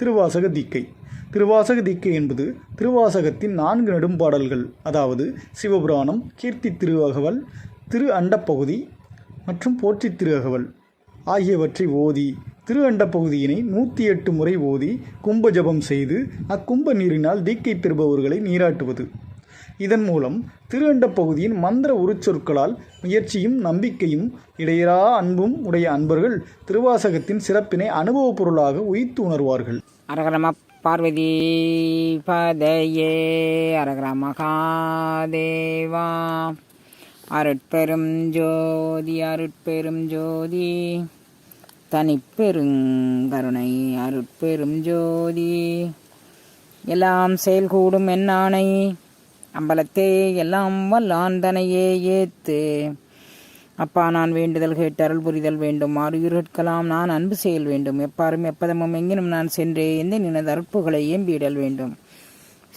திருவாசக தீக்கை. திருவாசக தீக்கை என்பது திருவாசகத்தின் நான்கு நெடும்பாடல்கள். அதாவது சிவபுராணம் கீர்த்தி திருவகவல் திரு அண்டப்பகுதி மற்றும் போற்றி திருஅகவல் ஆகியவற்றை ஓதி திரு அண்டப்பகுதியினை நூற்றி எட்டு முறை ஓதி கும்ப ஜபம் செய்து அக்கும்ப நீரினால் தீக்கை பெறுபவர்களை நீராட்டுவது. இதன் மூலம் திரு பகுதியின் மந்திர உருச்சொற்களால் முயற்சியும் நம்பிக்கையும் இடையரா அன்பும் உடைய அன்பர்கள் திருவாசகத்தின் சிறப்பினை அனுபவப் பொருளாக உயித்து உணர்வார்கள். அரகரம பார்வதி பதையே அரகர மகாதேவா. அருட்பெரும் ஜோதி அருட்பெரும் ஜோதி. தனிப்பெருங்கருணை அருட்பெரும் ஜோதி. எல்லாம் செயல்கூடும் என்னானை அம்பலத்தே எல்லாம் வல்லாந்தனையே ஏத்து. அப்பா நான் வேண்டுதல் கேட்டு புரிதல் வேண்டும். ஆறுயிர்கலாம் நான் அன்பு செயல் வேண்டும். எப்பாரும் எப்பதமும் எங்கினும் நான் சென்றே எந்த நினது அற்புகளை ஏம்பிடல் வேண்டும்.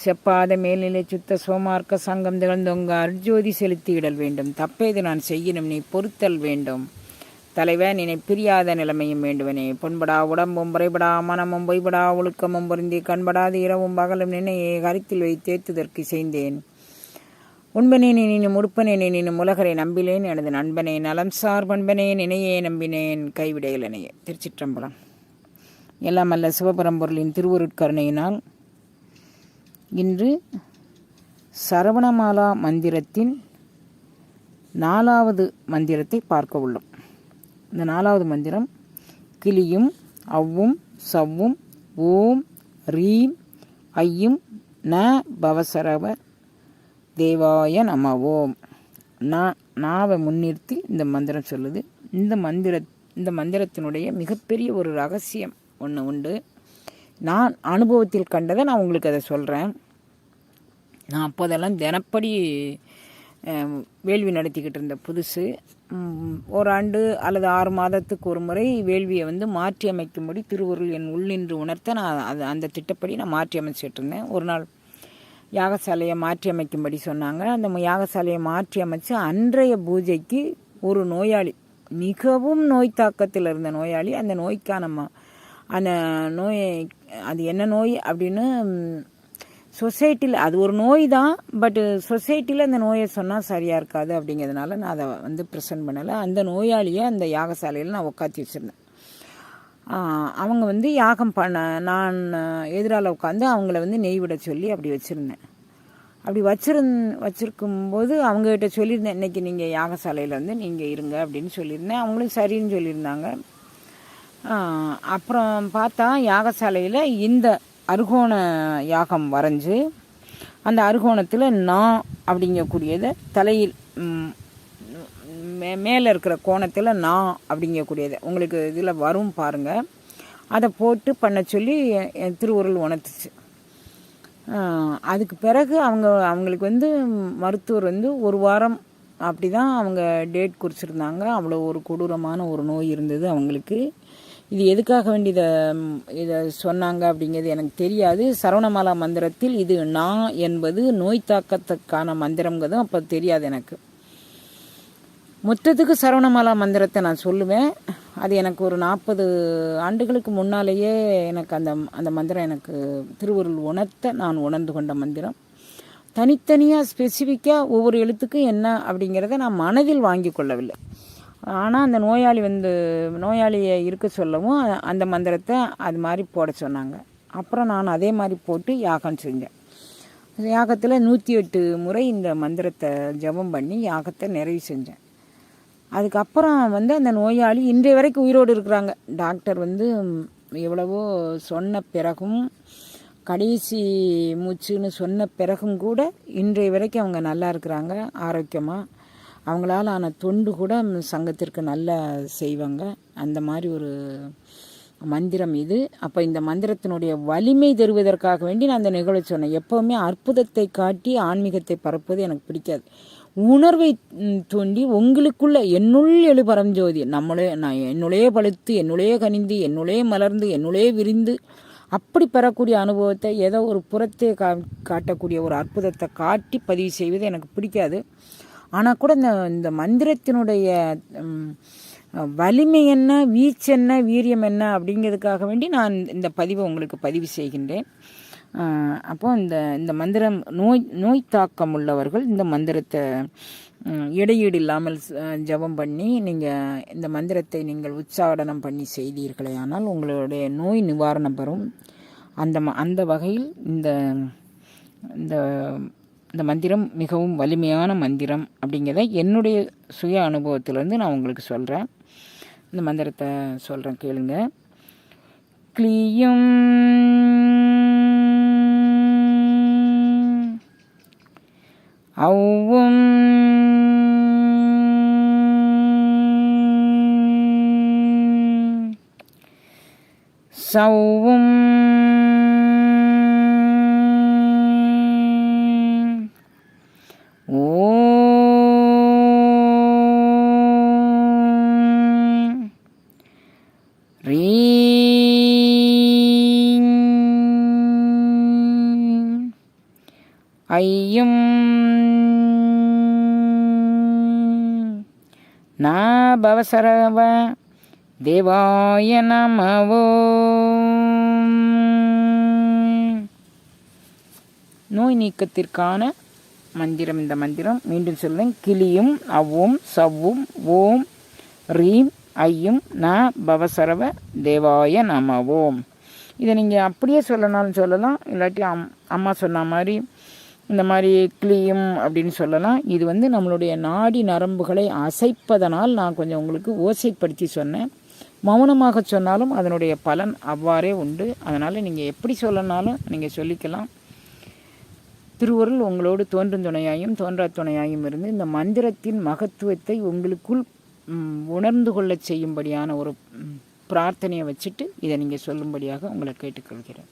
செப்பாத மேல்நிலை சுத்த சோமார்க்க சங்கம் திகழ்ந்தொங்க அர்ஜோதி செலுத்தியிடல் வேண்டும். தப்பேது நான் செய்யணும் நீ பொறுத்தல் வேண்டும். தலைவன் நினை பிரியாத நிலைமையும் வேண்டுவனே. பொன்படா உடம்பும் புறைபடா மனமும் பொய்படா ஒழுக்கமும் பொருந்தி கண்படாது இரவும் பகலும் நினையை கருத்தில் வைத்தேத்துதற்கு செய்தேன். உண்பனே நினும் உறுப்பனே நினும் உலகரை நம்பிலேன் எனது நண்பனே நலம் சார் பண்பனே நினையே நம்பினேன் கைவிடையலனையே திருச்சிற்றம்பலம். எல்லாம் அல்ல சிவபரம்பொருளின் திருவருட்கருணையினால் இன்று சரவணமாலா மந்திரத்தின் நாலாவது மந்திரத்தை பார்க்க உள்ளோம். இந்த நாலாவது மந்திரம் கிளியும் அவ்வும் சவ்வும் ஓம் ரீம் ஐயும் ந பவசரவ தேவாய நம ஓம் நான் நாவை முன்னிறுத்தி இந்த மந்திரம் சொல்லுது. இந்த மந்திர இந்த மந்திரத்தினுடைய மிகப்பெரிய ஒரு ரகசியம் ஒன்று உண்டு. நான் அனுபவத்தில் கண்டதை நான் உங்களுக்கு அதை சொல்கிறேன் நான் அப்போதெல்லாம் தினப்படி வேள்வி நடத்திக்கிட்டு இருந்த புதுசு. ஓராண்டு அல்லது ஆறு மாதத்துக்கு ஒரு முறை வேள்வியை வந்து மாற்றி அமைக்கும்படி திருவருள் என் உள்ளின்று உணர்த்த நான் அது அந்த திட்டப்படி நான் மாற்றி அமைச்சிட்டு இருந்தேன். ஒரு நாள் யாகசாலையை மாற்றி அமைக்கும்படி சொன்னாங்க. அந்த யாகசாலையை மாற்றி அமைச்சு அன்றைய பூஜைக்கு ஒரு நோயாளி மிகவும் நோய் தாக்கத்தில் இருந்த நோயாளி அந்த நோய்க்கான ம- அந்த நோயை அது என்ன நோய் அப்படின்னு சொசைட்டியில் அது ஒரு நோய் தான் பட்டு சொசைட்டியில் அந்த நோயை சொன்னால் சரியாக இருக்காது அப்படிங்கிறதுனால நான் அதை வந்து ப்ரெசென்ட் பண்ணலை. அந்த நோயாளியை அந்த யாகசாலையில் நான் உட்காத்தி வச்சுருந்தேன். அவங்க வந்து யாகம் பண்ண நான் எதிரால் உட்காந்து அவங்கள வந்து நெய் விட சொல்லி அப்படி வச்சுருந்தேன். அப்படி வச்சிருந் வச்சுருக்கும்போது அவங்ககிட்ட சொல்லியிருந்தேன் இன்றைக்கி நீங்கள் யாகசாலையில் வந்து நீங்கள் இருங்க அப்படின்னு சொல்லியிருந்தேன். அவங்களும் சரின்னு சொல்லியிருந்தாங்க. அப்புறம் பார்த்தா யாகசாலையில் இந்த அருகோண யாகம் வரைஞ்சு அந்த அருகோணத்தில் நான் அப்படிங்கக்கூடியதை தலையில் மே மேலே இருக்கிற கோணத்தில் நான் அப்படிங்கக்கூடியது. உங்களுக்கு இதில் வரும் பாருங்கள் அதை போட்டு பண்ண சொல்லி என் திருவுருள் உணர்த்துச்சு. அதுக்கு பிறகு அவங்க அவங்களுக்கு வந்து மருத்துவர் வந்து ஒரு வாரம் அப்படி தான் அவங்க டேட் குறிச்சிருந்தாங்க. அவ்வளோ ஒரு கொடூரமான ஒரு நோய் இருந்தது அவங்களுக்கு. இது எதுக்காக வேண்டி இதை இதை சொன்னாங்க அப்படிங்கிறது எனக்கு தெரியாது. சரவணமாலா மந்திரத்தில் இது நான் என்பது நோய் தாக்கத்துக்கான மந்திரங்கிறதும் அப்போ தெரியாது எனக்கு. மொத்தத்துக்கு சரவணமாலா மந்திரத்தை நான் சொல்லுவேன். அது எனக்கு ஒரு நாற்பது ஆண்டுகளுக்கு முன்னாலேயே எனக்கு அந்த அந்த மந்திரம் எனக்கு திருவருள் உணர்த்த நான் உணர்ந்து கொண்ட மந்திரம். தனித்தனியாக ஸ்பெசிஃபிக்காக ஒவ்வொரு எழுத்துக்கும் என்ன அப்படிங்கிறத நான் மனதில் வாங்கி கொள்ளவில்லை. ஆனால் அந்த நோயாளி வந்து நோயாளியை இருக்க சொல்லவும் அந்த மந்திரத்தை அது மாதிரி போட சொன்னாங்க. அப்புறம் நான் அதே மாதிரி போட்டு யாகம் செஞ்சேன். யாகத்தில் நூற்றி எட்டு முறை இந்த மந்திரத்தை ஜெபம் பண்ணி யாகத்தை நிறைவு செஞ்சேன். அதுக்கப்புறம் வந்து அந்த நோயாளி இன்றைய வரைக்கும் உயிரோடு இருக்கிறாங்க. டாக்டர் வந்து எவ்வளவோ சொன்ன பிறகும் கடைசி மூச்சுன்னு சொன்ன பிறகும் கூட இன்றைய வரைக்கும் அவங்க நல்லா இருக்கிறாங்க ஆரோக்கியமாக அவங்களால ஆன தொண்டு கூட சங்கத்திற்கு நல்லா செய்வாங்க. அந்த மாதிரி ஒரு மந்திரம் இது. அப்போ இந்த மந்திரத்தினுடைய வலிமை தருவதற்காக வேண்டி நான் அந்த நிகழ்வு சொன்னேன். எப்போவுமே அற்புதத்தை காட்டி ஆன்மீகத்தை பரப்புவது எனக்கு பிடிக்காது. உணர்வை தோண்டி தூண்டி உங்களுக்குள்ள என்னுள் எழு பரஞ்சோதி நம்மளே நான் என்னுள்ளே பழுத்து என்னுள்ளே கனிந்து என்னுள்ளே மலர்ந்து என்னுள்ளே விரிந்து அப்படி பெறக்கூடிய அனுபவத்தை ஏதோ ஒரு புறத்தே கா காட்டக்கூடிய ஒரு அற்புதத்தை காட்டி பதிவு செய்வது எனக்கு பிடிக்காது. ஆனால் கூட இந்த இந்த மந்திரத்தினுடைய வலிமை என்ன வீச்சு என்ன வீரியம் என்ன அப்படிங்கிறதுக்காக வேண்டி நான் இந்த பதிவை உங்களுக்கு பதிவு செய்கின்றேன். அப்போது இந்த இந்த மந்திரம் நோய் நோய் தாக்கம் உள்ளவர்கள் இந்த மந்திரத்தை இடையீடு இல்லாமல் ஜபம் ஜெபம் பண்ணி நீங்கள் இந்த மந்திரத்தை நீங்கள் உச்சாடனம் பண்ணி செய்தீர்களே ஆனால் உங்களுடைய நோய் நிவாரணம் பெறும். அந்த அந்த வகையில் இந்த இந்த இந்த மந்திரம் மிகவும் வலிமையான மந்திரம் அப்படிங்கிறத என்னுடைய சுய அனுபவத்திலேருந்து நான் உங்களுக்கு சொல்கிறேன் இந்த மந்திரத்தை சொல்கிறேன் கேளுங்க. கிளியும் அவ்வும் சௌவும் ஐயும் நாபவசரவ பவசரவ தேவாய நமவோ. நோய் நீக்கத்திற்கான மந்திரம் இந்த மந்திரம். மீண்டும் சொல்லுவேன் கிளியும் அவ்வும் சவ்வும் ஓம் ரீம் ஐயும் ந பவசரவ தேவாய நமவோம் இதை நீங்கள் அப்படியே சொல்லனாலும் சொல்லலாம். இல்லாட்டி அம் அம்மா சொன்ன மாதிரி இந்த மாதிரி கிளியும் அப்படின்னு சொல்லலாம். இது வந்து நம்மளுடைய நாடி நரம்புகளை அசைப்பதனால் நான் கொஞ்சம் உங்களுக்கு ஓசைப்படுத்தி சொன்னேன். மௌனமாக சொன்னாலும் அதனுடைய பலன் அவ்வாறே உண்டு. அதனால் நீங்கள் எப்படி சொல்லனாலும் நீங்கள் சொல்லிக்கலாம். திருவருள் உங்களோடு தோன்றும் துணையாயும் தோன்றா துணையாயும் இருந்து இந்த மந்திரத்தின் மகத்துவத்தை உங்களுக்குள் உணர்ந்து கொள்ளச் செய்யும்படியான ஒரு பிரார்த்தனையை வச்சுட்டு இதை நீங்கள் சொல்லும்படியாக உங்களை கேட்டுக்கொள்கிறேன்.